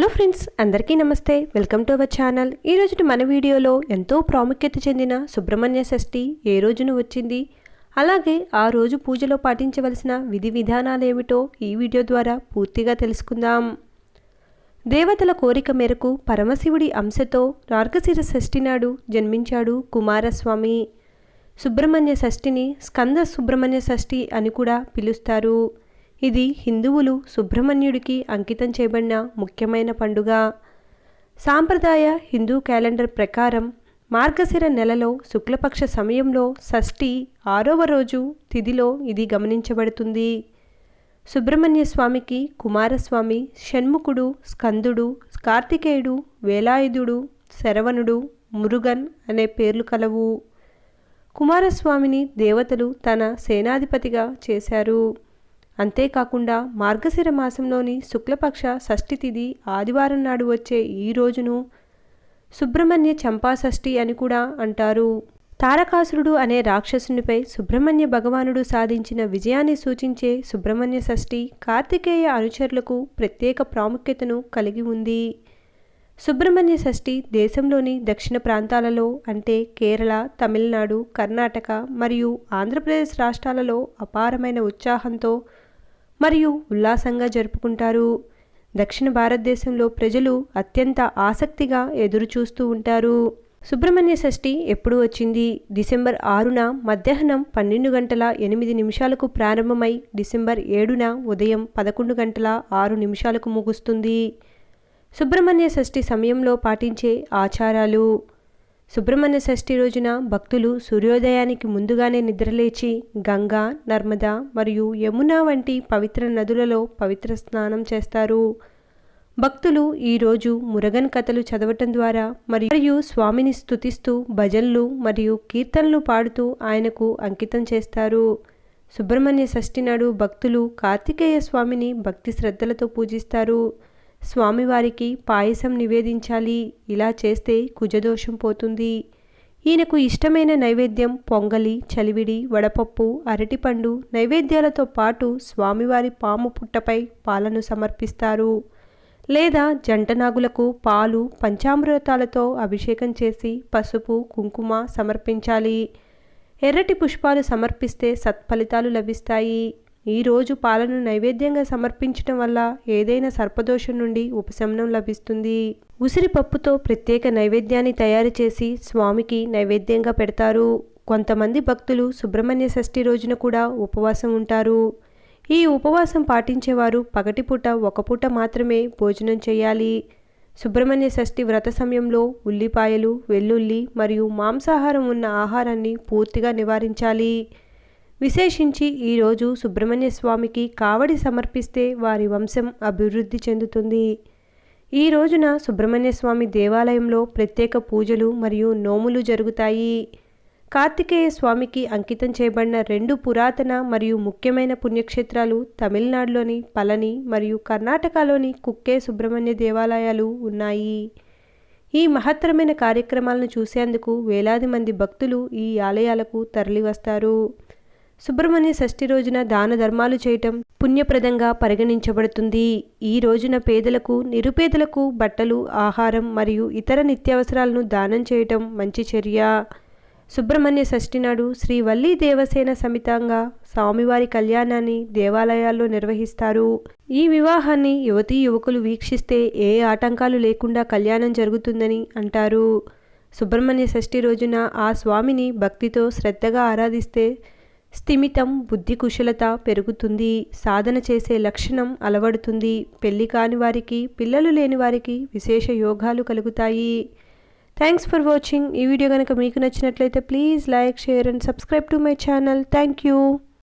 Hello friends అందరికీ నమస్తే. Welcome to our channel. ఈరోజు మన వీడియోలో ఎంతో ప్రాముఖ్యత చెందిన సుబ్రహ్మణ్య షష్ఠి ఏ రోజున వచ్చింది? అలాగే ఆ రోజు పూజలో పాటించవలసిన విధి విధానాలు ఏమిటో ఈ వీడియో ద్వారా పూర్తిగా తెలుసుకుందాం. దేవతల కోరిక మేరకు పరమశివుడి అంశతో నార్గశిర షష్ఠి నాడు జన్మించాడు కుమారస్వామి. సుబ్రహ్మణ్య షష్ఠిని స్కంద సుబ్రహ్మణ్య షష్ఠి అని కూడా పిలుస్తారు. ఇది హిందువులు సుబ్రహ్మణ్యుడికి అంకితం చేయబడిన ముఖ్యమైన పండుగ. సాంప్రదాయ హిందూ క్యాలెండర్ ప్రకారం మార్గశిర నెలలో శుక్లపక్ష సమయంలో షష్ఠి ఆరవ రోజు తిథిలో ఇది గమనించబడుతుంది. సుబ్రహ్మణ్య స్వామికి కుమారస్వామి షణ్ముఖుడు స్కందుడు కార్తికేయుడు వేలాయుధుడు శరవణుడు మురుగన్ అనే పేర్లు కలవు. కుమారస్వామిని దేవతలు తన సేనాధిపతిగా చేశారు. అంతేకాకుండా మార్గశిర మాసంలోని శుక్లపక్ష షష్ఠి తిథి ఆదివారం నాడు వచ్చే ఈ రోజును సుబ్రహ్మణ్య చంపా షష్ఠి అని కూడా అంటారు. తారకాసురుడు అనే రాక్షసునిపై సుబ్రహ్మణ్య భగవానుడు సాధించిన విజయాన్ని సూచించే సుబ్రహ్మణ్య షష్ఠి కార్తికేయ అనుచరులకు ప్రత్యేక ప్రాముఖ్యతను కలిగి ఉంది. సుబ్రహ్మణ్య షష్ఠి దేశంలోని దక్షిణ ప్రాంతాలలో అంటే కేరళ తమిళనాడు కర్ణాటక మరియు ఆంధ్రప్రదేశ్ రాష్ట్రాలలో అపారమైన ఉత్సాహంతో మరియు ఉల్లాసంగా జరుపుకుంటారు. దక్షిణ భారతదేశంలో ప్రజలు అత్యంత ఆసక్తిగా ఎదురుచూస్తూ ఉంటారు. సుబ్రహ్మణ్య షష్ఠి ఎప్పుడు వచ్చింది? డిసెంబర్ ఆరున మధ్యాహ్నం పన్నెండు గంటల ఎనిమిది నిమిషాలకు ప్రారంభమై డిసెంబర్ ఏడున ఉదయం పదకొండు గంటల ఆరు నిమిషాలకు ముగుస్తుంది. సుబ్రహ్మణ్య షష్ఠి సమయంలో పాటించే ఆచారాలు సుబ్రహ్మణ్య షష్ఠి రోజున భక్తులు సూర్యోదయానికి ముందుగానే నిద్రలేచి గంగా నర్మదా మరియు యమున వంటి పవిత్ర నదులలో పవిత్ర స్నానం చేస్తారు. భక్తులు ఈరోజు మురగన్ కథలు చదవటం ద్వారా మరియు స్వామిని స్తుతిస్తూ భజనలు మరియు కీర్తనలు పాడుతూ ఆయనకు అంకితం చేస్తారు. సుబ్రహ్మణ్య షష్ఠి నాడు భక్తులు కార్తికేయ స్వామిని భక్తి శ్రద్ధలతో పూజిస్తారు. స్వామివారికి పాయసం నివేదించాలి. ఇలా చేస్తే కుజదోషం పోతుంది. ఈయనకు ఇష్టమైన నైవేద్యం పొంగలి చలివిడి వడపప్పు అరటిపండు నైవేద్యాలతో పాటు స్వామివారి పాము పుట్టపై పాలను సమర్పిస్తారు. లేదా జంటనాగులకు పాలు పంచామృతాలతో అభిషేకం చేసి పసుపు కుంకుమ సమర్పించాలి. ఎర్రటి పుష్పాలు సమర్పిస్తే సత్ఫలితాలు లభిస్తాయి. ఈరోజు పాలను నైవేద్యంగా సమర్పించడం వల్ల ఏదైనా సర్పదోషం నుండి ఉపశమనం లభిస్తుంది. ఉసిరిపప్పుతో ప్రత్యేక నైవేద్యాన్ని తయారు చేసి స్వామికి నైవేద్యంగా పెడతారు. కొంతమంది భక్తులు సుబ్రహ్మణ్య షష్ఠి రోజున కూడా ఉపవాసం ఉంటారు. ఈ ఉపవాసం పాటించేవారు పగటిపూట ఒక పూట మాత్రమే భోజనం చేయాలి. సుబ్రహ్మణ్య షష్ఠి వ్రత సమయంలో ఉల్లిపాయలు వెల్లుల్లి మరియు మాంసాహారం ఉన్న ఆహారాన్ని పూర్తిగా నివారించాలి. విశేషించి ఈరోజు సుబ్రహ్మణ్య స్వామికి కావడి సమర్పిస్తే వారి వంశం అభివృద్ధి చెందుతుంది. ఈ రోజున సుబ్రహ్మణ్య స్వామి దేవాలయంలో ప్రత్యేక పూజలు మరియు నోములు జరుగుతాయి. కార్తికేయ స్వామికి అంకితం చేయబడిన రెండు పురాతన మరియు ముఖ్యమైన పుణ్యక్షేత్రాలు తమిళనాడులోని పళని మరియు కర్ణాటకలోని కుక్కే సుబ్రహ్మణ్య దేవాలయాలు ఉన్నాయి. ఈ మహత్తరమైన కార్యక్రమాలను చూసేందుకు వేలాది మంది భక్తులు ఈ ఆలయాలకు తరలివస్తారు. సుబ్రహ్మణ్య షష్ఠి రోజున దాన ధర్మాలు చేయటం పుణ్యప్రదంగా పరిగణించబడుతుంది. ఈ రోజున పేదలకు నిరుపేదలకు బట్టలు ఆహారం మరియు ఇతర నిత్యావసరాలను దానం చేయటం మంచి చర్య. సుబ్రహ్మణ్య షష్ఠి నాడు శ్రీ వల్లి దేవసేన సమితంగా స్వామివారి కళ్యాణాన్ని దేవాలయాల్లో నిర్వహిస్తారు. ఈ వివాహాన్ని యువతీ యువకులు వీక్షిస్తే ఏ ఆటంకాలు లేకుండా కళ్యాణం జరుగుతుందని అంటారు. సుబ్రహ్మణ్య షష్ఠి రోజున ఆ స్వామిని భక్తితో శ్రద్ధగా ఆరాధిస్తే స్థిమితం బుద్ధి కుశలత పెరుగుతుంది సాధన చేసే లక్షణం అలవడుతుంది పెళ్ళి కాని వారికి పిల్లలు లేని వారికి విశేష యోగాలు కలుగుతాయి. థ్యాంక్స్ ఫర్ వాచింగ్ ఈ వీడియో కనుక మీకు నచ్చినట్లయితే please like share and subscribe to my channel thank you